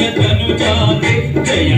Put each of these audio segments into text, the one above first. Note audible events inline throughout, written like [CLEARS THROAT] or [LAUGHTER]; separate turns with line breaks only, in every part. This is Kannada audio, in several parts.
జయ తను జాతి జయ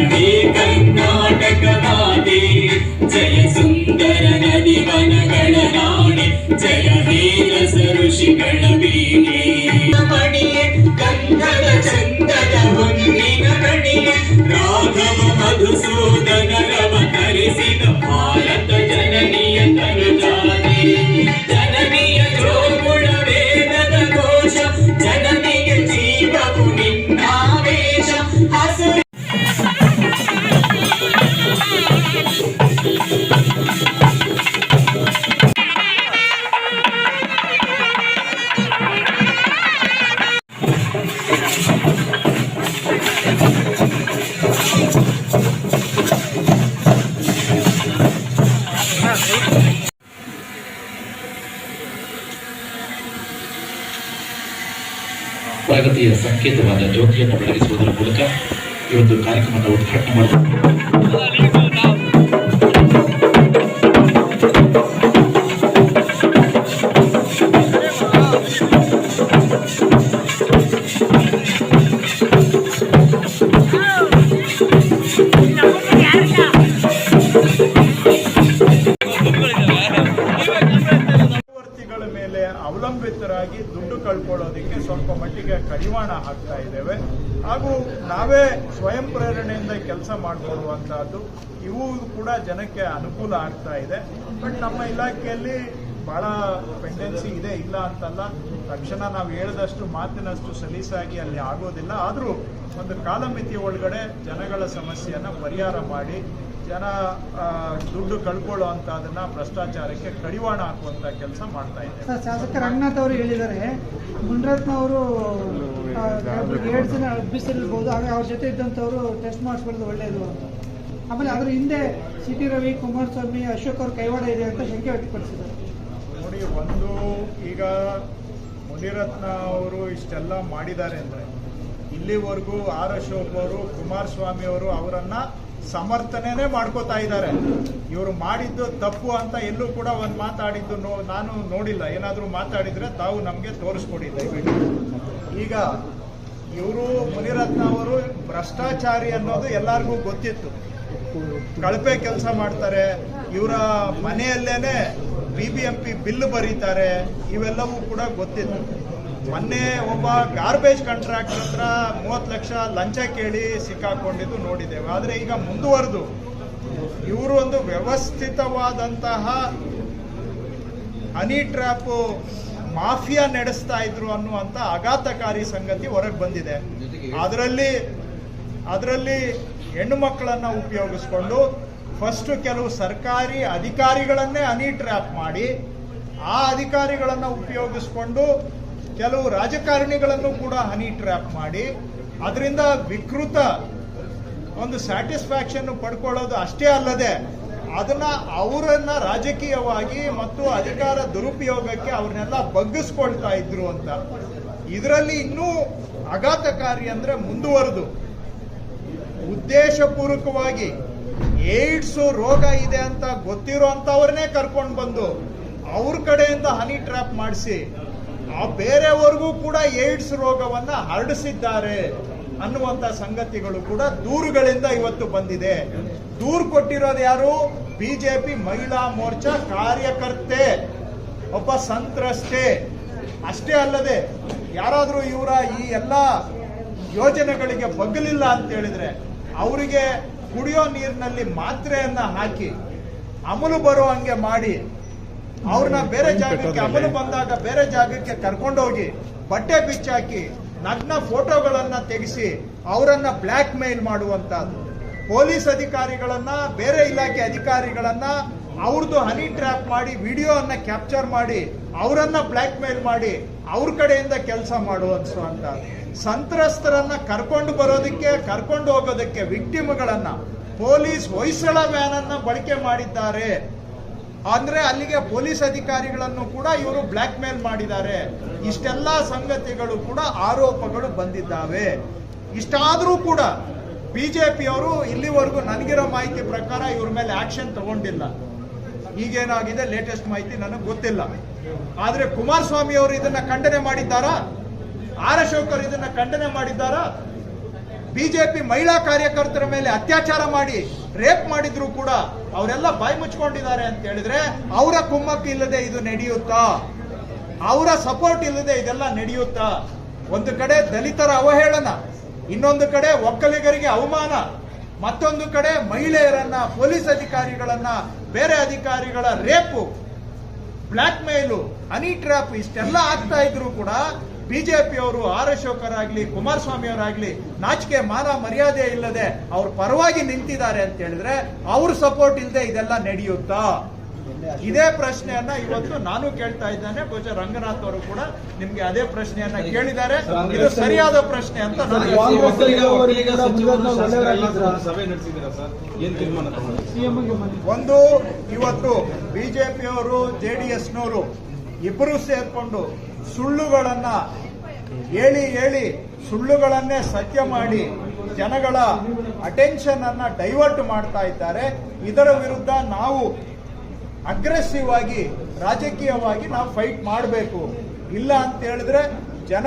ಪ್ರಗತಿಯ ಸಂಕೇತವಾದ ಜ್ಯೋತಿಯನ್ನು ಬೆಳಗಿಸುವುದರ ಮೂಲಕ ಈ ಒಂದು ಕಾರ್ಯಕ್ರಮದ ಉದ್ಘಾಟನೆ
ಮೇಲೆ ಅವಲಂಬಿತರಾಗಿ ಕಳ್ಕೊಳ್ಳೋದಕ್ಕೆ ಸ್ವಲ್ಪ ಮಟ್ಟಿಗೆ ಕಡಿವಾಣ ಹಾಕ್ತಾ ಇದ್ದೇವೆ. ಹಾಗೂ ನಾವೇ ಸ್ವಯಂ ಪ್ರೇರಣೆಯಿಂದ ಕೆಲಸ ಮಾಡಿಕೊಡುವಂತಹದ್ದು ಇವು ಕೂಡ ಜನಕ್ಕೆ ಅನುಕೂಲ ಆಗ್ತಾ ಇದೆ. ಬಟ್ ನಮ್ಮ ಇಲಾಖೆಯಲ್ಲಿ ಬಹಳ ಪೆಂಡೆನ್ಸಿ ಇದೆ, ಇಲ್ಲ ಅಂತಲ್ಲ. ತಕ್ಷಣ ನಾವು ಹೇಳಿದಷ್ಟು ಮಾತಿನಷ್ಟು ಸಲೀಸಾಗಿ ಅಲ್ಲಿ ಆಗೋದಿಲ್ಲ. ಆದರೂ ಒಂದು ಕಾಲಮಿತಿ ಒಳಗಡೆ ಜನಗಳ ಸಮಸ್ಯೆಯನ್ನು ಪರಿಹಾರ ಮಾಡಿ ಜನ ದುಡ್ಡು ಕಳ್ಕೊಳ್ಳೋ ಅಂತದನ್ನ ಭ್ರಷ್ಟಾಚಾರಕ್ಕೆ ಕಡಿವಾಣ ಹಾಕುವಂತ ಕೆಲಸ ಮಾಡ್ತಾ ಇದೆ.
ಸರ್ ಶಾಸಕ ರಂಗನಾಥ್ ಅವರು ಹೇಳಿದ್ದಾರೆ ಗುಂಡ್ರತ್ನ ಅವರು ಎರಡು ಜನ ಹಬ್ಬಿಸಿರ್ಬೋದು ಅವ್ರ ಜೊತೆ ಇದ್ದಂಥವ್ರು ಟೆಸ್ಟ್ ಮಾಡಿಸ್ಕೊಳ್ಳೋದು ಒಳ್ಳೆಯದು ಅಂತ. ಆಮೇಲೆ ಅದ್ರ ಹಿಂದೆ ಸಿ ಟಿ ರವಿ ಕುಮಾರಸ್ವಾಮಿ ಅಶೋಕ್ ಅವ್ರ ಕೈವಾಡ ಇದೆ ಅಂತ ಶಂಕೆ ವ್ಯಕ್ತಪಡಿಸಿದ್ದಾರೆ.
ನೋಡಿ ಒಂದು ಈಗ ಮುನಿರತ್ನ ಅವರು ಇಷ್ಟೆಲ್ಲ ಮಾಡಿದ್ದಾರೆ ಅಂದ್ರೆ ಇಲ್ಲಿವರೆಗೂ ಆರ್ ಅಶೋಕ್ ಅವರು ಕುಮಾರಸ್ವಾಮಿ ಅವರು ಅವರನ್ನ ಸಮರ್ಥನೆನೇ ಮಾಡ್ಕೋತಾ ಇದ್ದಾರೆ. ಇವರು ಮಾಡಿದ್ದು ತಪ್ಪು ಅಂತ ಎಲ್ಲೂ ಕೂಡ ಒಂದು ಮಾತಾಡಿದ್ದು ನೋ, ನಾನು ನೋಡಿಲ್ಲ. ಏನಾದರೂ ಮಾತಾಡಿದ್ರೆ ತಾವು ನಮಗೆ ತೋರಿಸ್ಕೊಡಿ ದಯವಿಟ್ಟು. ಈಗ ಇವರು ಮುನಿರತ್ನ ಅವರು ಭ್ರಷ್ಟಾಚಾರಿ ಅನ್ನೋದು ಎಲ್ಲರಿಗೂ ಗೊತ್ತಿತ್ತು. ಕಳಪೆ ಕೆಲಸ ಮಾಡ್ತಾರೆ. ಇವರ ಮನೆಯಲ್ಲೇನೆ ಬಿ ಬಿ ಎಂ ಬಿಲ್ ಬರೀತಾರೆ. ಇವೆಲ್ಲವೂ ಕೂಡ ಗೊತ್ತಿತ್ತು. ಮೊನ್ನೆ ಒಬ್ಬ ಗಾರ್ಬೇಜ್ ಕಾಂಟ್ರಾಕ್ಟರ್ ಹತ್ರ ಮೂವತ್ತು ಲಕ್ಷ ಲಂಚ ಕೇಳಿ ಸಿಕ್ಕಾಕೊಂಡಿದ್ದು ನೋಡಿದ್ದೇವೆ. ಆದರೆ ಈಗ ಮುಂದುವರೆದು. ಇವರು ಒಂದು ವ್ಯವಸ್ಥಿತವಾದಂತಹ ಹನಿ ಟ್ರ್ಯಾಪ್ ಮಾಫಿಯಾ ನಡೆಸ್ತಾ ಇದ್ರು ಅನ್ನುವಂತ ಆಘಾತಕಾರಿ ಸಂಗತಿ ಹೊರಗೆ ಬಂದಿದೆ. ಅದರಲ್ಲಿ ಅದರಲ್ಲಿ ಹೆಣ್ಣು ಮಕ್ಕಳನ್ನ ಉಪಯೋಗಿಸ್ಕೊಂಡು ಫಸ್ಟ್ ಕೆಲವು ಸರ್ಕಾರಿ ಅಧಿಕಾರಿಗಳನ್ನೇ ಹನಿ ಟ್ರ್ಯಾಪ್ ಮಾಡಿ, ಆ ಅಧಿಕಾರಿಗಳನ್ನ ಉಪಯೋಗಿಸ್ಕೊಂಡು ಕೆಲವು ರಾಜಕಾರಣಿಗಳನ್ನು ಕೂಡ ಹನಿ ಟ್ರ್ಯಾಪ್ ಮಾಡಿ, ಅದರಿಂದ ವಿಕೃತ ಒಂದು ಸ್ಯಾಟಿಸ್ಫ್ಯಾಕ್ಷನ್ ಪಡ್ಕೊಳ್ಳೋದು ಅಷ್ಟೇ ಅಲ್ಲದೆ, ಅದನ್ನ ಅವರನ್ನ ರಾಜಕೀಯವಾಗಿ ಮತ್ತು ಅಧಿಕಾರ ದುರುಪಯೋಗಕ್ಕೆ ಅವ್ರನ್ನೆಲ್ಲ ಬಗ್ಗಿಸ್ಕೊಳ್ತಾ ಇದ್ರು ಅಂತ. ಇದರಲ್ಲಿ ಇನ್ನೂ ಆಘಾತಕಾರಿ ಅಂದ್ರೆ ಮುಂದುವರೆದು. ಉದ್ದೇಶಪೂರ್ವಕವಾಗಿ ಏಡ್ಸ್ ರೋಗ ಇದೆ ಅಂತ ಗೊತ್ತಿರೋ ಅಂತವ್ರನ್ನೇ ಕರ್ಕೊಂಡು ಬಂದು ಅವ್ರ ಕಡೆಯಿಂದ ಹನಿ ಟ್ರ್ಯಾಪ್ ಮಾಡಿಸಿ ಬೇರೆಯವರೆಗೂ ಕೂಡ ಏಡ್ಸ್ ರೋಗವನ್ನ ಹರಡಿಸಿದ್ದಾರೆ ಅನ್ನುವಂತ ಸಂಗತಿಗಳು ಕೂಡ ದೂರುಗಳಿಂದ ಇವತ್ತು ಬಂದಿದೆ. ದೂರು ಕೊಟ್ಟಿರೋದು ಯಾರು? ಬಿಜೆಪಿ ಮಹಿಳಾ ಮೋರ್ಚಾ ಕಾರ್ಯಕರ್ತೆ. ಒಬ್ಬ ಸಂತ್ರಸ್ತೆ. ಅಷ್ಟೇ ಅಲ್ಲದೆ ಯಾರಾದರೂ ಇವರ ಈ ಎಲ್ಲ ಯೋಜನೆಗಳಿಗೆ ಬಗ್ಗಲಿಲ್ಲ ಅಂತ ಹೇಳಿದ್ರೆ ಅವರಿಗೆ ಕುಡಿಯೋ ನೀರಿನಲ್ಲಿ ಮಾತ್ರೆಯನ್ನ ಹಾಕಿ ಅಮಲು ಬರೋ ಹಂಗೆ ಮಾಡಿ ಅವ್ರನ್ನ ಬೇರೆ ಜಾಗಕ್ಕೆ ಅಮಲು ಬಂದಾಗ ಬೇರೆ ಜಾಗಕ್ಕೆ ಕರ್ಕೊಂಡೋಗಿ ಬಟ್ಟೆ ಬಿಚ್ಚಾಕಿ ನಗ್ನ ಫೋಟೋಗಳನ್ನ ತೆಗೆಸಿ ಅವರನ್ನ ಬ್ಲ್ಯಾಕ್ ಮೇಲ್ ಮಾಡುವಂತಹದ್ದು ಪೊಲೀಸ್ ಅಧಿಕಾರಿಗಳನ್ನ ಬೇರೆ ಇಲಾಖೆ ಅಧಿಕಾರಿಗಳನ್ನ ಅವ್ರದ್ದು ಹನಿ ಟ್ರ್ಯಾಪ್ ಮಾಡಿ ವಿಡಿಯೋ ಅನ್ನ ಕ್ಯಾಪ್ಚರ್ ಮಾಡಿ ಅವರನ್ನ ಬ್ಲ್ಯಾಕ್ ಮೇಲ್ ಮಾಡಿ ಅವ್ರ ಕಡೆಯಿಂದ ಕೆಲಸ ಮಾಡುವಂತ ಸಂತ್ರಸ್ತರನ್ನ ಕರ್ಕೊಂಡು ಬರೋದಕ್ಕೆ ಕರ್ಕೊಂಡು ಹೋಗೋದಕ್ಕೆ ವಿಕ್ಟಿಮ್ಗಳನ್ನ ಪೊಲೀಸ್ ಹೊಯ್ಸಳ ವ್ಯಾನ್ ಅನ್ನ ಬಳಕೆ ಮಾಡಿದ್ದಾರೆ. ಅಂದ್ರೆ ಅಲ್ಲಿಗೆ ಪೊಲೀಸ್ ಅಧಿಕಾರಿಗಳನ್ನು ಕೂಡ ಇವರು ಬ್ಲ್ಯಾಕ್ ಮೇಲ್ ಮಾಡಿದ್ದಾರೆ. ಇಷ್ಟೆಲ್ಲ ಸಂಗತಿಗಳು ಕೂಡ ಆರೋಪಗಳು ಬಂದಿದ್ದಾವೆ. ಇಷ್ಟಾದರೂ ಕೂಡ ಬಿಜೆಪಿಯವರು ಇಲ್ಲಿವರೆಗೂ ನನಗಿರೋ ಮಾಹಿತಿ ಪ್ರಕಾರ ಇವ್ರ ಮೇಲೆ ಆಕ್ಷನ್ ತಗೊಂಡಿಲ್ಲ. ಈಗೇನಾಗಿದೆ ಲೇಟೆಸ್ಟ್ ಮಾಹಿತಿ ನನಗೆ ಗೊತ್ತಿಲ್ಲ. ಆದ್ರೆ ಕುಮಾರಸ್ವಾಮಿ ಅವರು ಇದನ್ನ ಖಂಡನೆ ಮಾಡಿದ್ದಾರಾ? ಆರ್ ಅಶೋಕ್ ಅವರು ಇದನ್ನ ಖಂಡನೆ ಮಾಡಿದ್ದಾರಾ? ಬಿಜೆಪಿ ಮಹಿಳಾ ಕಾರ್ಯಕರ್ತರ ಮೇಲೆ ಅತ್ಯಾಚಾರ ಮಾಡಿ, ರೇಪ್ ಮಾಡಿದ್ರು ಕೂಡ ಅವರೆಲ್ಲ ಬಾಯಿ ಮುಚ್ಕೊಂಡಿದ್ದಾರೆ ಅಂತ ಹೇಳಿದ್ರೆ ಅವರ ಕುಮ್ಮಕ್ಕು ಇಲ್ಲದೆ ಇದು ನಡೆಯುತ್ತಾ? ಅವರ ಸಪೋರ್ಟ್ ಇಲ್ಲದೆ ಇದೆಲ್ಲ ನಡೆಯುತ್ತಾ? ಒಂದು ಕಡೆ ದಲಿತರ ಅವಹೇಳನ, ಇನ್ನೊಂದು ಕಡೆ ಒಕ್ಕಲಿಗರಿಗೆ ಅವಮಾನ, ಮತ್ತೊಂದು ಕಡೆ ಮಹಿಳೆಯರನ್ನ, ಪೊಲೀಸ್ ಅಧಿಕಾರಿಗಳನ್ನ, ಬೇರೆ ಅಧಿಕಾರಿಗಳ ರೇಪು ಬ್ಲಾಕ್ ಮೇಲು ಹನಿ ಟ್ರಾಪ್ ಇಷ್ಟೆಲ್ಲ ಆಗ್ತಾ ಇದ್ರು ಕೂಡ ಬಿಜೆಪಿಯವರು ಆರ್ ಅಶೋಕರಾಗ್ಲಿ ಕುಮಾರಸ್ವಾಮಿ ಅವರಾಗ್ಲಿ ನಾಚಿಕೆ ಮಾನ ಮರ್ಯಾದೆ ಇಲ್ಲದೆ ಅವ್ರ ಪರವಾಗಿ ನಿಂತಿದ್ದಾರೆ ಅಂತ ಹೇಳಿದ್ರೆ ಅವ್ರ ಸಪೋರ್ಟ್ ಇಲ್ಲದೆ ಇದೆಲ್ಲ ನಡೆಯುತ್ತಾ? ಇದೇ ಪ್ರಶ್ನೆಯನ್ನ ಇವತ್ತು ನಾನು ಕೇಳ್ತಾ ಇದ್ದೇನೆ. ಬಹುಶಃ ರಂಗನಾಥ್ ಅವರು ಕೂಡ ನಿಮ್ಗೆ ಅದೇ ಪ್ರಶ್ನೆಯನ್ನ ಕೇಳಿದ್ದಾರೆ. ಇದು ಸರಿಯಾದ ಪ್ರಶ್ನೆ ಅಂತ ನಾನು ಒಂದು ಇವತ್ತು ಬಿಜೆಪಿಯವರು ಜೆಡಿಎಸ್ನವರು ಇಬ್ಬರು ಸೇರ್ಕೊಂಡು ಸುಳ್ಳುಗಳನ್ನ ಹೇಳಿ ಹೇಳಿ ಸುಳ್ಳುಗಳನ್ನೇ ಸತ್ಯ ಮಾಡಿ ಜನಗಳ ಅಟೆನ್ಷನ್ ಅನ್ನ ಡೈವರ್ಟ್ ಮಾಡ್ತಾ ಇದ್ದಾರೆ. ಇದರ ವಿರುದ್ಧ ನಾವು ಅಗ್ರೆಸಿವ್ ಆಗಿ, ರಾಜಕೀಯವಾಗಿ ನಾವು ಫೈಟ್ ಮಾಡಬೇಕು. ಇಲ್ಲ ಅಂತ ಹೇಳಿದ್ರೆ ಜನ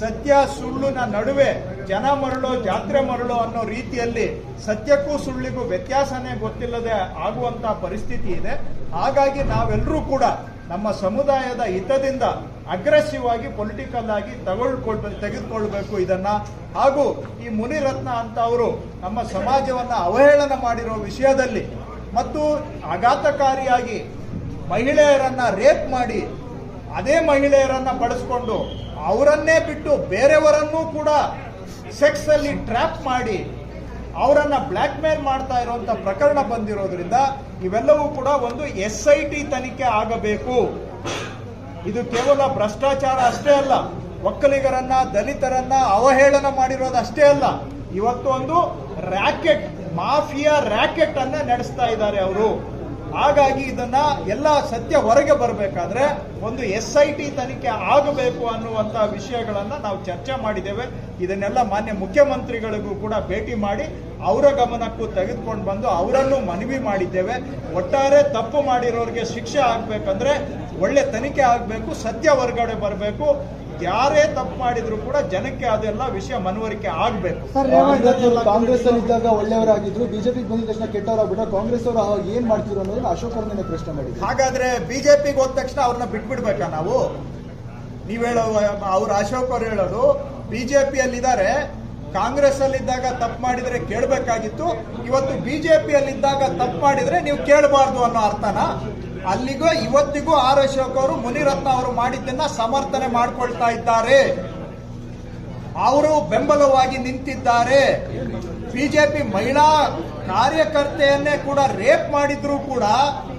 ಸತ್ಯ ಸುಳ್ಳಿನ ನಡುವೆ ಜನ ಮರಳೋ, ಜಾತ್ರೆ ಮರಳೋ ಅನ್ನೋ ರೀತಿಯಲ್ಲಿ ಸತ್ಯಕ್ಕೂ ಸುಳ್ಳಿಗೂ ವ್ಯತ್ಯಾಸನೇ ಗೊತ್ತಿಲ್ಲದೆ ಆಗುವಂತ ಪರಿಸ್ಥಿತಿ ಇದೆ. ಹಾಗಾಗಿ ನಾವೆಲ್ಲರೂ ಕೂಡ ನಮ್ಮ ಸಮುದಾಯದ ಹಿತದಿಂದ ಅಗ್ರೆಸಿವ್ ಆಗಿ ಪೊಲಿಟಿಕಲ್ ಆಗಿ ತಗೊಳ್ಕೊಳ್ಬೇಕು ತೆಗೆದುಕೊಳ್ಬೇಕು ಇದನ್ನ. ಹಾಗೂ ಈ ಮುನಿರತ್ನ ಅಂತ ಅವರು ನಮ್ಮ ಸಮಾಜವನ್ನ ಅವಹೇಳನ ಮಾಡಿರೋ ವಿಷಯದಲ್ಲಿ ಮತ್ತು ಆಘಾತಕಾರಿಯಾಗಿ ಮಹಿಳೆಯರನ್ನ ರೇಪ್ ಮಾಡಿ ಅದೇ ಮಹಿಳೆಯರನ್ನ ಬಳಸ್ಕೊಂಡು ಅವರನ್ನೇ ಬಿಟ್ಟು ಬೇರೆಯವರನ್ನೂ ಕೂಡ ಸೆಕ್ಸ್ ಅಲ್ಲಿ ಟ್ರ್ಯಾಪ್ ಮಾಡಿ ಅವರನ್ನ ಬ್ಲ್ಯಾಕ್ ಮೇಲ್ ಮಾಡ್ತಾ ಇರುವಂತ ಪ್ರಕರಣ ಬಂದಿರೋದ್ರಿಂದ ಇವೆಲ್ಲವೂ ಕೂಡ ಒಂದು ಎಸ್ ಐ ಟಿ ತನಿಖೆ ಆಗಬೇಕು. ಇದು ಕೇವಲ ಭ್ರಷ್ಟಾಚಾರ ಅಷ್ಟೇ ಅಲ್ಲ, ಒಕ್ಕಲಿಗರನ್ನ, ದಲಿತರನ್ನ ಅವಹೇಳನ ಮಾಡಿರೋದು ಅಷ್ಟೇ ಅಲ್ಲ ಇವತ್ತು ಒಂದು ರ್ಯಾಕೆಟ್ ಮಾಫಿಯಾ ರ್ಯಾಕೆಟ್ ಅನ್ನ ನಡೆಸ್ತಾ ಇದ್ದಾರೆ ಅವರು. ಹಾಗಾಗಿ ಇದನ್ನ ಎಲ್ಲ ಸತ್ಯ ಹೊರಗೆ ಬರಬೇಕಾದ್ರೆ ಒಂದು ಎಸ್ ಐ ಟಿ ತನಿಖೆ ಆಗಬೇಕು ಅನ್ನುವಂತ ವಿಷಯಗಳನ್ನ ನಾವು ಚರ್ಚೆ ಮಾಡಿದ್ದೇವೆ. ಇದನ್ನೆಲ್ಲ ಮಾನ್ಯ ಮುಖ್ಯಮಂತ್ರಿಗಳಿಗೂ ಕೂಡ ಭೇಟಿ ಮಾಡಿ ಅವರ ಗಮನಕ್ಕೂ ತೆಗೆದುಕೊಂಡು ಬಂದು ಅವರನ್ನು ಮನವಿ ಮಾಡಿದ್ದೇವೆ. ಒಟ್ಟಾರೆ ತಪ್ಪು ಮಾಡಿರೋರಿಗೆ ಶಿಕ್ಷೆ ಆಗ್ಬೇಕಂದ್ರೆ ಒಳ್ಳೆ ತನಿಖೆ ಆಗಬೇಕು, ಸತ್ಯ ಹೊರಗಡೆ ಬರಬೇಕು. ಯಾರೇ ತಪ್ಪು ಮಾಡಿದ್ರು ಕೂಡ ಜನಕ್ಕೆ ಅದೆಲ್ಲ ವಿಷಯ ಮನವರಿಕೆ ಆಗಬೇಕು.
ಸರ್
ಕಾಂಗ್ರೆಸ್ ಅಲ್ಲಿ ಇದ್ದಾಗ ಒಳ್ಳೆಯವರಾಗಿದ್ರು ಬಿಜೆಪಿ ಬಂದ ತಕ್ಷಣ ಕೆಟ್ಟವರಾಗ್ಬಿಟ್ರೆ ಕಾಂಗ್ರೆಸ್ ಅವರು ಏನ್ ಮಾಡ್ತಿದ್ರು ಅನ್ನೋದನ್ನ ಅಶೋಕ್ ಅವ್ರನ್ನೇ ಪ್ರಶ್ನೆ ಮಾಡಿದ್ರು.
ಹಾಗಾದ್ರೆ ಬಿಜೆಪಿಗೆ ಹೋದ ತಕ್ಷಣ ಅವ್ರನ್ನ ಬಿಟ್ಬಿಡ್ಬೇಕಾ ನಾವು? ನೀವ್ ಹೇಳೋ ಅವ್ರು ಅಶೋಕ್ ಅವ್ರು ಹೇಳೋದು ಬಿಜೆಪಿ ಇದ್ದಾರೆ ಕಾಂಗ್ರೆಸ್ ಅಲ್ಲಿದ್ದಾಗ ತಪ್ಪು ಮಾಡಿದ್ರೆ ಕೇಳಬೇಕಾಗಿತ್ತು ಇವತ್ತು ಬಿಜೆಪಿ ಇದ್ದಾಗ ತಪ್ಪು ಮಾಡಿದ್ರೆ ನೀವು ಕೇಳಬಾರ್ದು ಅನ್ನೋ ಅರ್ಥನ? ಅಲ್ಲಿಗೂ ಇವತ್ತಿಗೂ ಆರ್ ಅಶೋಕ್ ಅವರು ಮುನಿರತ್ನ ಅವರು ಮಾಡಿದ್ದನ್ನ ಸಮರ್ಥನೆ ಮಾಡಿಕೊಳ್ತಾ ಇದ್ದಾರೆ. ಅವರು ಬೆಂಬಲವಾಗಿ ನಿಂತಿದ್ದಾರೆ. ಬಿಜೆಪಿ ಮಹಿಳಾ ಕಾರ್ಯಕರ್ತೆಯನ್ನೇ ಕೂಡ ರೇಪ್ ಮಾಡಿದ್ರು ಕೂಡ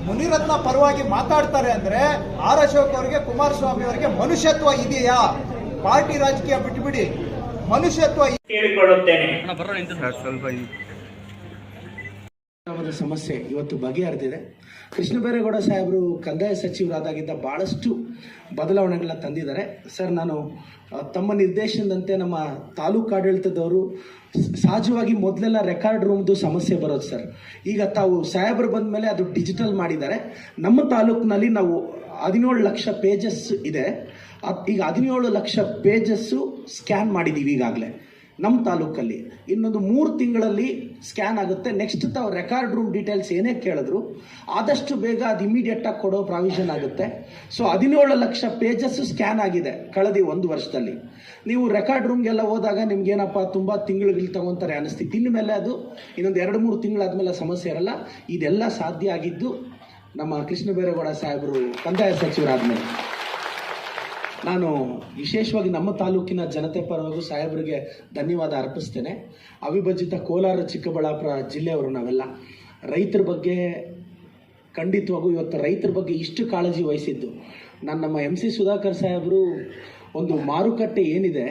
ಮುನಿರತ್ನ ಪರವಾಗಿ ಮಾತಾಡ್ತಾರೆ ಅಂದ್ರೆ ಆರ್ ಅಶೋಕ್ ಅವರಿಗೆ ಕುಮಾರಸ್ವಾಮಿ ಅವರಿಗೆ ಮನುಷ್ಯತ್ವ ಇದೆಯಾ? ಪಾರ್ಟಿ ರಾಜಕೀಯ ಬಿಟ್ಬಿಡಿ. ಮನುಷ್ಯತ್ವ
ಕೇಳಿಕೊಳ್ಳುತ್ತೇನೆ.
ಗ್ರಾಮದ ಸಮಸ್ಯೆ ಇವತ್ತು ಬಗೆಹರಿದಿದೆ. ಕೃಷ್ಣ ಬೈರೇಗೌಡ ಸಾಹೇಬರು ಕಂದಾಯ ಸಚಿವರಾದಾಗಿದ್ದ ಭಾಳಷ್ಟು ಬದಲಾವಣೆಗಳನ್ನ ತಂದಿದ್ದಾರೆ. ಸರ್, ನಾನು ತಮ್ಮ ನಿರ್ದೇಶನದಂತೆ ನಮ್ಮ ತಾಲೂಕು ಆಡಳಿತದವರು ಸಹಜವಾಗಿ ಮೊದಲೆಲ್ಲ ರೆಕಾರ್ಡ್ ರೂಮ್ದು ಸಮಸ್ಯೆ ಬರೋದು ಸರ್. ಈಗ ತಾವು ಸಾಹೇಬರು ಬಂದ ಮೇಲೆ ಅದು ಡಿಜಿಟಲ್ ಮಾಡಿದ್ದಾರೆ. ನಮ್ಮ ತಾಲೂಕಿನಲ್ಲಿ ನಾವು ಹದಿನೇಳು ಲಕ್ಷ ಪೇಜಸ್ ಇದೆ. ಈಗ ಹದಿನೇಳು ಲಕ್ಷ ಪೇಜಸ್ಸು ಸ್ಕ್ಯಾನ್ ಮಾಡಿದ್ದೀವಿ ಈಗಾಗಲೇ. ನಮ್ಮ ತಾಲೂಕಲ್ಲಿ. ಇನ್ನೊಂದು ಮೂರು ತಿಂಗಳಲ್ಲಿ ಸ್ಕ್ಯಾನ್ ಆಗುತ್ತೆ. ನೆಕ್ಸ್ಟ್ ತಾವು ರೆಕಾರ್ಡ್ ರೂಮ್ ಡೀಟೇಲ್ಸ್ ಏನೇ ಕೇಳಿದ್ರು, ಆದಷ್ಟು ಬೇಗ ಅದು ಇಮಿಡಿಯೇಟ್ ಆಗಿ ಕೊಡೋ ಪ್ರಾವಿಷನ್ ಆಗುತ್ತೆ. ಸೊ ಹದಿನೇಳು ಲಕ್ಷ ಪೇಜಸ್ ಸ್ಕ್ಯಾನ್ ಆಗಿದೆ ಕಳೆದ ಒಂದು ವರ್ಷದಲ್ಲಿ. ನೀವು ರೆಕಾರ್ಡ್ ರೂಮ್ಗೆಲ್ಲ ಹೋದಾಗ ನಿಮ್ಗೇನಪ್ಪ ತುಂಬ ತಿಂಗಳುಗಳು ತಗೊಂತಾರೆ ಅನಿಸ್ತಿತ್ತು ಮೇಲೆ ಅದು ಇನ್ನೊಂದು ಎರಡು ಮೂರು ತಿಂಗಳಾದ್ಮೇಲೆ ಸಮಸ್ಯೆ ಇರಲ್ಲ. ಇದೆಲ್ಲ ಸಾಧ್ಯ ಆಗಿದ್ದು ನಮ್ಮ ಕೃಷ್ಣ ಬೈರೇಗೌಡ ಸಾಹೇಬರು ಕಂದಾಯ ಸಚಿವರಾದ್ಮೇಲೆ. ನಾನು ವಿಶೇಷವಾಗಿ ನಮ್ಮ ತಾಲೂಕಿನ ಜನತೆ ಪರವಾಗಿ ಸಾಹೇಬರಿಗೆ ಧನ್ಯವಾದ ಅರ್ಪಿಸ್ತೇನೆ. ಅವಿಭಜಿತ ಕೋಲಾರ, ಚಿಕ್ಕಬಳ್ಳಾಪುರ ಜಿಲ್ಲೆಯವರು ನಾವೆಲ್ಲ ರೈತರ ಬಗ್ಗೆ ಖಂಡಿತವಾಗೂ ಇವತ್ತು ರೈತರ ಬಗ್ಗೆ ಇಷ್ಟು ಕಾಳಜಿ ವಹಿಸಿದ್ದು. ನಾನು ನಮ್ಮ ಎಂ ಸಿ ಸುಧಾಕರ್ ಸಾಹೇಬರು ಒಂದು ಮಾರುಕಟ್ಟೆ ಏನಿದೆ,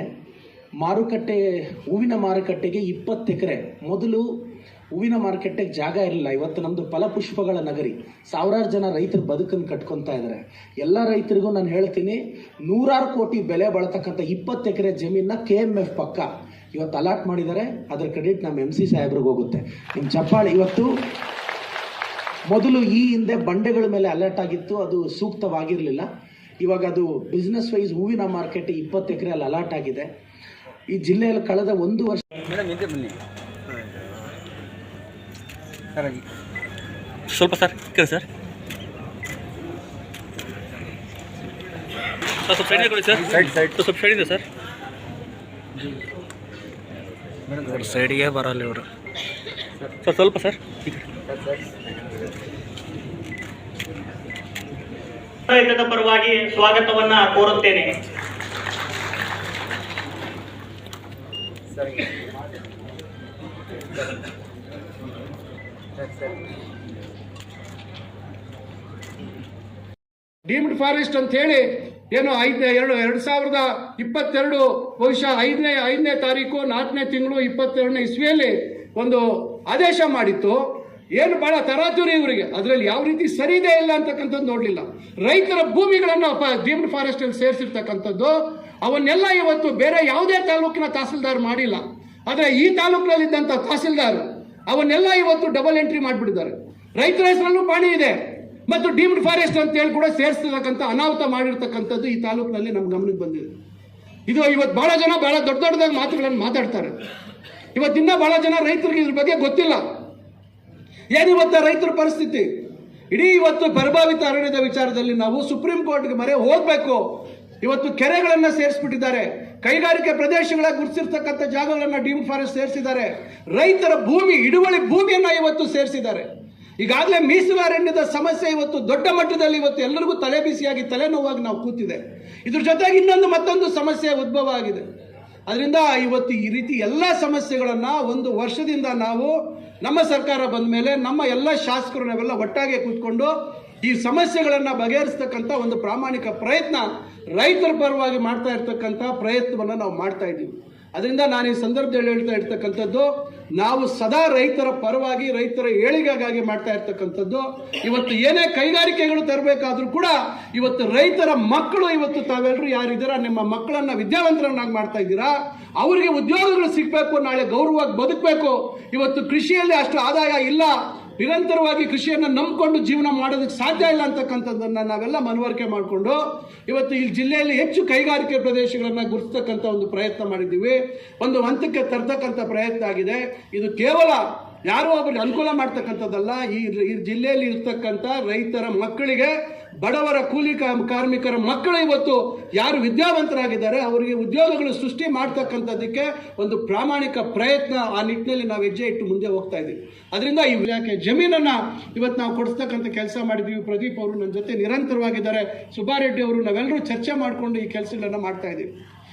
ಮಾರುಕಟ್ಟೆ ಹೂವಿನ ಮಾರುಕಟ್ಟೆಗೆ ಇಪ್ಪತ್ತು ಎಕರೆ. ಮೊದಲು ಹೂವಿನ ಮಾರುಕಟ್ಟೆಗೆ ಜಾಗ ಇರಲಿಲ್ಲ. ಇವತ್ತು ನಮ್ಮದು ಫಲಪುಷ್ಪಗಳ ನಗರಿ. ಸಾವಿರಾರು ಜನ ರೈತರು ಬದುಕನ್ನು ಕಟ್ಕೊತಾ ಇದ್ದಾರೆ ಎಲ್ಲ ರೈತರಿಗೂ ನಾನು ಹೇಳ್ತೀನಿ, ನೂರಾರು ಕೋಟಿ ಬೆಲೆ ಬಾಳ್ತಕ್ಕಂಥ ಇಪ್ಪತ್ತು ಎಕರೆ ಜಮೀನನ್ನ ಕೆ ಎಂ ಎಫ್ ಪಕ್ಕ ಇವತ್ತು ಅಲಾಟ್ ಮಾಡಿದ್ದಾರೆ. ಅದರ ಕ್ರೆಡಿಟ್ ನಮ್ಮ ಎಂ ಸಿ ಸಾಹೇಬ್ರಿಗೆ ಹೋಗುತ್ತೆ. ನಿಮ್ಮ ಚಪ್ಪಾಳೆ ಇವತ್ತು ಮೊದಲು ಈ ಹಿಂದೆ ಬಂಡೆಗಳ ಮೇಲೆ ಅಲರ್ಟ್ ಆಗಿತ್ತು. ಅದು ಸೂಕ್ತವಾಗಿರಲಿಲ್ಲ. ಇವಾಗ ಅದು ಬಿಸ್ನೆಸ್ ವೈಸ್ ಹೂವಿನ ಮಾರ್ಕೆಟ್ ಇಪ್ಪತ್ತು ಎಕರೆ ಅಲ್ಲಿ ಅಲರ್ಟ್ ಆಗಿದೆ. ಈ ಜಿಲ್ಲೆಯಲ್ಲಿ ಕಳೆದ ಒಂದು ವರ್ಷ
ಸ್ವಲ್ಪ ಸರ್ ಕೇಳಿ ಸರ್. ಸರ್ ಸ್ವಲ್ಪ ಸೈಡ್ ಕೊಡಿ ಸರ್. ಸೈಡ್ ಸೈಡ್ ಸ್ವಲ್ಪ ಸೈಡ್ ಇದೆ ಸರ್. ಸೈಡಿಗೆ ಬರಲ್ಲ ಇವರು. ಸರ್ ಸ್ವಲ್ಪ ಸರ್.
ರೈತದ ಪರವಾಗಿ ಸ್ವಾಗತವನ್ನ ಕೋರುತ್ತೇನೆ.
ಡೀಮ್ಡ್ ಫಾರೆಸ್ಟ್ ಅಂತ ಹೇಳಿ ಏನು ಐದನೇ, ಎರಡು ಎರಡು ಸಾವಿರದ ಇಪ್ಪತ್ತೆರಡು, ಬಹುಶಃ ಐದನೇ ಐದನೇ ತಾರೀಕು, ನಾಲ್ಕನೇ ತಿಂಗಳು, ಇಪ್ಪತ್ತೆರಡನೇ ಇಸ್ವಿಯಲ್ಲಿ ಒಂದು ಆದೇಶ ಮಾಡಿತ್ತು. ಏನು ಬಹಳ ತರಾತುರಿ ಇವರಿಗೆ. ಅದರಲ್ಲಿ ಯಾವ ರೀತಿ ಸರಿ ಇಲ್ಲ ಅಂತಕ್ಕಂಥದ್ದು ನೋಡಲಿಲ್ಲ. ರೈತರ ಭೂಮಿಗಳನ್ನು ಡೀಮ್ಡ್ ಫಾರೆಸ್ಟ್ ಅಲ್ಲಿ ಸೇರಿಸಿರ್ತಕ್ಕಂಥದ್ದು, ಅವನ್ನೆಲ್ಲ ಇವತ್ತು ಬೇರೆ ಯಾವುದೇ ತಾಲೂಕಿನ ತಹಸೀಲ್ದಾರ್ ಮಾಡಿಲ್ಲ. ಆದರೆ ಈ ತಾಲೂಕಿನಲ್ಲಿದ್ದಂಥ ತಹಸೀಲ್ದಾರ್ ಅವನ್ನೆಲ್ಲ ಇವತ್ತು ಡಬಲ್ ಎಂಟ್ರಿ ಮಾಡಿಬಿಟ್ಟಿದ್ದಾರೆ. ರೈತರ ಹೆಸರಲ್ಲೂ ಪಾಣಿ ಇದೆ. ಮತ್ತು ಡೀಮ್ಡ್ ಫಾರೆಸ್ಟ್ ಅಂತ ಹೇಳಿ ಕೂಡ ಸೇರಿಸ್ತಕ್ಕಂಥ ಅನಾಹುತ ಮಾಡಿರ್ತಕ್ಕಂಥದ್ದು ಈ ತಾಲೂಕಿನಲ್ಲಿ ನಮ್ಮ ಗಮನಕ್ಕೆ ಬಂದಿದೆ. ಇದು ಇವತ್ತು ಬಹಳ ಜನ ಬಹಳ ದೊಡ್ಡ ದೊಡ್ಡದಾಗಿ ಮಾತುಗಳನ್ನು ಮಾತಾಡ್ತಾರೆ. ಇವತ್ತಿನ್ನ ಬಹಳ ಜನ ರೈತರಿಗೆ ಇದ್ರ ಬಗ್ಗೆ ಗೊತ್ತಿಲ್ಲ. ಏನಿವತ್ತ ರೈತರ ಪರಿಸ್ಥಿತಿ? ಇಡೀ ಇವತ್ತು ಪ್ರಭಾವಿತ ಅರಣ್ಯದ ವಿಚಾರದಲ್ಲಿ ನಾವು ಸುಪ್ರೀಂ ಕೋರ್ಟ್ಗೆ ಮರೆ ಹೋಗಬೇಕು. ಇವತ್ತು ಕೆರೆಗಳನ್ನು ಸೇರಿಸ್ಬಿಟ್ಟಿದ್ದಾರೆ. ಕೈಗಾರಿಕೆ ಪ್ರದೇಶಗಳ ಗುರುತಿರ್ತಕ್ಕಂಥ ಜಾಗಗಳನ್ನು ಡೀಮ್ ಫಾರೆಸ್ಟ್ ಸೇರಿಸಿದ್ದಾರೆ. ರೈತರ ಭೂಮಿ, ಹಿಡುವಳಿ ಭೂಮಿಯನ್ನು ಇವತ್ತು ಸೇರಿಸಿದ್ದಾರೆ. ಈಗಾಗಲೇ ಮೀಸಲಾರಣ್ಯದ ಸಮಸ್ಯೆ ಇವತ್ತು ದೊಡ್ಡ ಮಟ್ಟದಲ್ಲಿ ಇವತ್ತು ಎಲ್ಲರಿಗೂ ತಲೆ ಬಿಸಿಯಾಗಿ ತಲೆನೋವಾಗಿ ನಾವು ಕೂತಿದೆ. ಇದ್ರ ಜೊತೆಗೆ ಇನ್ನೊಂದು ಮತ್ತೊಂದು ಸಮಸ್ಯೆ ಉದ್ಭವ ಆಗಿದೆ. ಅದರಿಂದ ಇವತ್ತು ಈ ರೀತಿ ಎಲ್ಲ ಸಮಸ್ಯೆಗಳನ್ನ ಒಂದು ವರ್ಷದಿಂದ ನಾವು ನಮ್ಮ ಸರ್ಕಾರ ಬಂದ ಮೇಲೆ ನಮ್ಮ ಎಲ್ಲ ಶಾಸಕರು ನಾವೆಲ್ಲ ಒಟ್ಟಾಗೆ ಕೂತ್ಕೊಂಡು ಈ ಸಮಸ್ಯೆಗಳನ್ನು ಬಗೆಹರಿಸ್ತಕ್ಕಂಥ ಒಂದು ಪ್ರಾಮಾಣಿಕ ಪ್ರಯತ್ನ ರೈತರ ಪರವಾಗಿ ಮಾಡ್ತಾ ಇರ್ತಕ್ಕಂಥ ಪ್ರಯತ್ನವನ್ನು ನಾವು ಮಾಡ್ತಾ ಇದ್ದೀವಿ. ಅದರಿಂದ ನಾನು ಈ ಸಂದರ್ಭದಲ್ಲಿ ಹೇಳ್ತಾ ಇರ್ತಕ್ಕಂಥದ್ದು, ನಾವು ಸದಾ ರೈತರ ಪರವಾಗಿ, ರೈತರ ಏಳಿಗೆಗಾಗಿ ಮಾಡ್ತಾ ಇರ್ತಕ್ಕಂಥದ್ದು, ಇವತ್ತು ಏನೇ ಕೈಗಾರಿಕೆಗಳು ತರಬೇಕಾದ್ರೂ ಕೂಡ ಇವತ್ತು ರೈತರ ಮಕ್ಕಳು ಇವತ್ತು ತಾವೆಲ್ಲರೂ ಯಾರಿದ್ದೀರಾ, ನಿಮ್ಮ ಮಕ್ಕಳನ್ನ ವಿದ್ಯಾವಂತರನ್ನಾಗಿ ಮಾಡ್ತಾ ಇದ್ದೀರಾ, ಅವರಿಗೆ ಉದ್ಯೋಗಗಳು ಸಿಗಬೇಕು, ನಾಳೆ ಗೌರವವಾಗಿ ಬದುಕಬೇಕು, ಇವತ್ತು ಕೃಷಿಯಲ್ಲಿ ಅಷ್ಟು ಆದಾಯ ಇಲ್ಲ ನಿರಂತರವಾಗಿ ಕೃಷಿಯನ್ನು ನಂಬಿಕೊಂಡು ಜೀವನ ಮಾಡೋದಕ್ಕೆ ಸಾಧ್ಯ ಇಲ್ಲ ಅಂತಕ್ಕಂಥದ್ದನ್ನು ನಾವೆಲ್ಲ ಮನವರಿಕೆ ಮಾಡಿಕೊಂಡು ಇವತ್ತು ಈ ಜಿಲ್ಲೆಯಲ್ಲಿ ಹೆಚ್ಚು ಕೈಗಾರಿಕೆ ಪ್ರದೇಶಗಳನ್ನು ಗುರುತಿಸ್ತಕ್ಕಂಥ ಒಂದು ಪ್ರಯತ್ನ ಮಾಡಿದ್ದೀವಿ. ಒಂದು ಹಂತಕ್ಕೆ ತರ್ತಕ್ಕಂಥ ಪ್ರಯತ್ನ ಆಗಿದೆ. ಇದು ಕೇವಲ ಯಾರೋ ಒಬ್ಬರಿಗೆ ಅನುಕೂಲ ಮಾಡ್ತಕ್ಕಂಥದ್ದಲ್ಲ. ಈ ಈ ಜಿಲ್ಲೆಯಲ್ಲಿ ಇರ್ತಕ್ಕಂಥ ರೈತರ ಮಕ್ಕಳಿಗೆ ಬಡವರ ಕೂಲಿ ಕಾರ್ಮಿಕರ ಮಕ್ಕಳು ಇವತ್ತು ಯಾರು ವಿದ್ಯಾವಂತರಾಗಿದ್ದಾರೆ, ಅವರಿಗೆ ಉದ್ಯೋಗಗಳು ಸೃಷ್ಟಿ ಮಾಡ್ತಕ್ಕಂಥದ್ದಕ್ಕೆ ಒಂದು ಪ್ರಾಮಾಣಿಕ ಪ್ರಯತ್ನ ಆ ನಿಟ್ಟಿನಲ್ಲಿ ನಾವು ಹೆಜ್ಜೆ ಇಟ್ಟು ಮುಂದೆ ಹೋಗ್ತಾ ಇದ್ದೀವಿ. ಅದರಿಂದ ಈ ಇಲಾಖೆ ಜಮೀನನ್ನು ಇವತ್ತು ನಾವು ಕೊಡಿಸ್ತಕ್ಕಂಥ ಕೆಲಸ ಮಾಡಿದ್ದೀವಿ. ಪ್ರದೀಪ್ ಅವರು ನನ್ನ ಜೊತೆ ನಿರಂತರವಾಗಿದ್ದಾರೆ. ಸುಬ್ಬಾರೆಡ್ಡಿ ಅವರು ನಾವೆಲ್ಲರೂ ಚರ್ಚೆ ಮಾಡಿಕೊಂಡು ಈ ಕೆಲಸಗಳನ್ನು ಮಾಡ್ತಾ ಇದ್ದೀವಿ.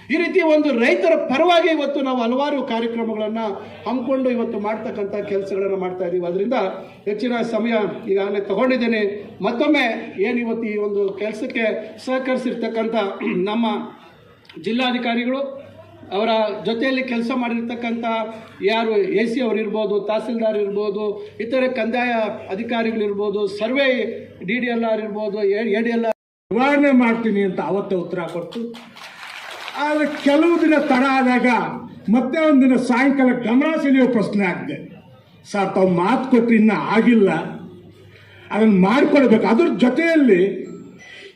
ಈ ರೀತಿ ಒಂದು ರೈತರ ಪರವಾಗಿ ಇವತ್ತು ನಾವು ಹಲವಾರು ಕಾರ್ಯಕ್ರಮಗಳನ್ನು ಹಮ್ಮಿಕೊಂಡು ಇವತ್ತು ಮಾಡ್ತಕ್ಕಂಥ ಕೆಲಸಗಳನ್ನು ಮಾಡ್ತಾ ಇದ್ದೀವಿ ಅದರಿಂದ ಹೆಚ್ಚಿನ ಸಮಯ ಈಗಾಗಲೇ ತಗೊಂಡಿದ್ದೇನೆ. ಮತ್ತೊಮ್ಮೆ ಏನು ಇವತ್ತು ಈ ಒಂದು ಕೆಲಸಕ್ಕೆ ಸಹಕರಿಸಿರ್ತಕ್ಕಂಥ [CLEARS THROAT] ನಮ್ಮ ಜಿಲ್ಲಾಧಿಕಾರಿಗಳು, ಅವರ ಜೊತೆಯಲ್ಲಿ ಕೆಲಸ ಮಾಡಿರ್ತಕ್ಕಂಥ ಯಾರು ಎ ಸಿ ಅವರು ಇರ್ಬೋದು ತಹಸೀಲ್ದಾರ್ ಇರ್ಬೋದು, ಇತರೆ ಕಂದಾಯ ಅಧಿಕಾರಿಗಳಿರ್ಬೋದು, survey D D L R ಇರ್ಬೋದು, ಎ ಡಿ ಎಲ್ ಆರ್
ನಿವಾರಣೆ ಮಾಡ್ತೀನಿ ಅಂತ ಅವತ್ತೇ ಉತ್ತರ ಕೊಟ್ಟು ಆದರೆ ಕೆಲವು ದಿನ ತಡ ಆದಾಗ ಮತ್ತೆ ಒಂದಿನ ಸಾಯಂಕಾಲ ಗಮನ ಸೆಳೆಯೋ ಪ್ರಶ್ನೆ ಆಗಿದೆ ಸರ್, ತಾವು ಮಾತು ಕೊಟ್ಟರೆ ಇನ್ನೂ ಆಗಿಲ್ಲ. ಅದನ್ನು ಮಾಡಿಕೊಡ್ಬೇಕು ಅದ್ರ ಜೊತೆಯಲ್ಲಿ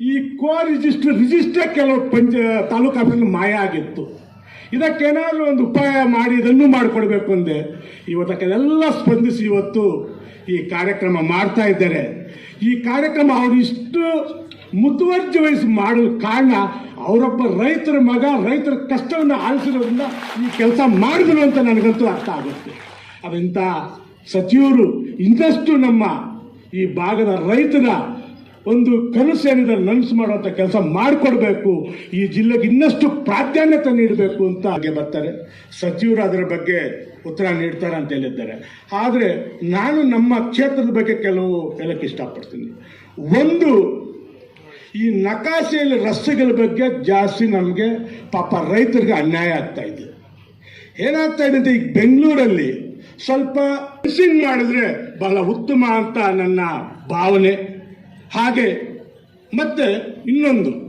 ಈ ಕೋ ರಿಜಿಸ್ಟರ್ ರಿಜಿಸ್ಟರ್ ಕೆಲವು ಪಂಚ, ತಾಲೂಕು ಮಾಯ ಆಗಿತ್ತು. ಇದಕ್ಕೇನಾದರೂ ಒಂದು ಉಪಾಯ ಮಾಡಿ ಇದನ್ನು ಮಾಡಿಕೊಡ್ಬೇಕು ಅಂದೆ. ಇವತ್ತಕ್ಕೆಲ್ಲ ಸ್ಪಂದಿಸಿ ಇವತ್ತು ಈ ಕಾರ್ಯಕ್ರಮ ಮಾಡ್ತಾ ಇದ್ದಾರೆ. ಈ ಕಾರ್ಯಕ್ರಮ ಅವರು ಇಷ್ಟು ಮುತುವರ್ಜಿ ವಹಿಸಿ ಮಾಡಲು ಕಾರಣ ಅವರೊಬ್ಬ ರೈತರ ಮಗ, ರೈತರ ಕಷ್ಟವನ್ನು ಆಲಿಸಿರೋದ್ರಿಂದ ಈ ಕೆಲಸ ಮಾಡಿದ್ರು ಅಂತ ನನಗಂತೂ ಅರ್ಥ ಆಗುತ್ತೆ. ಅದಂತ ಸಚಿವರು ಇನ್ನಷ್ಟು ನಮ್ಮ ಈ ಭಾಗದ ರೈತರ ಒಂದು ಕನಸು ಏನಿದೆ ನನಸು ಮಾಡುವಂಥ ಕೆಲಸ ಮಾಡಿಕೊಡ್ಬೇಕು, ಈ ಜಿಲ್ಲೆಗೆ ಇನ್ನಷ್ಟು ಪ್ರಾಧಾನ್ಯತೆ ನೀಡಬೇಕು ಅಂತ ಹಾಗೆ ಬರ್ತಾರೆ. ಸಚಿವರು ಅದರ ಬಗ್ಗೆ ಉತ್ತರ ನೀಡ್ತಾರೆ ಅಂತ ಹೇಳಿದ್ದಾರೆ. ಆದರೆ ನಾನು ನಮ್ಮ ಕ್ಷೇತ್ರದ ಬಗ್ಗೆ ಕೆಲವು ಹೇಳಕ್ಕೆ ಇಷ್ಟಪಡ್ತೀನಿ. ಒಂದು ಈ ನಕಾಶೆಯಲ್ಲಿ ರಸ್ತೆಗಳ ಬಗ್ಗೆ ಜಾಸ್ತಿ ನಮಗೆ ಪಾಪ ರೈತರಿಗೆ ಅನ್ಯಾಯ ಆಗ್ತಾ ಇದೆ. ಏನಾಗ್ತಾ ಇದೆ ಈಗ ಬೆಂಗಳೂರಲ್ಲಿ ಸ್ವಲ್ಪ ಫೆನ್ಸಿಂಗ್ ಮಾಡಿದ್ರೆ ಬಹಳ ಉತ್ತಮ ಅಂತ ನನ್ನ ಭಾವನೆ. ಹಾಗೆ ಮತ್ತೆ ಇನ್ನೊಂದು.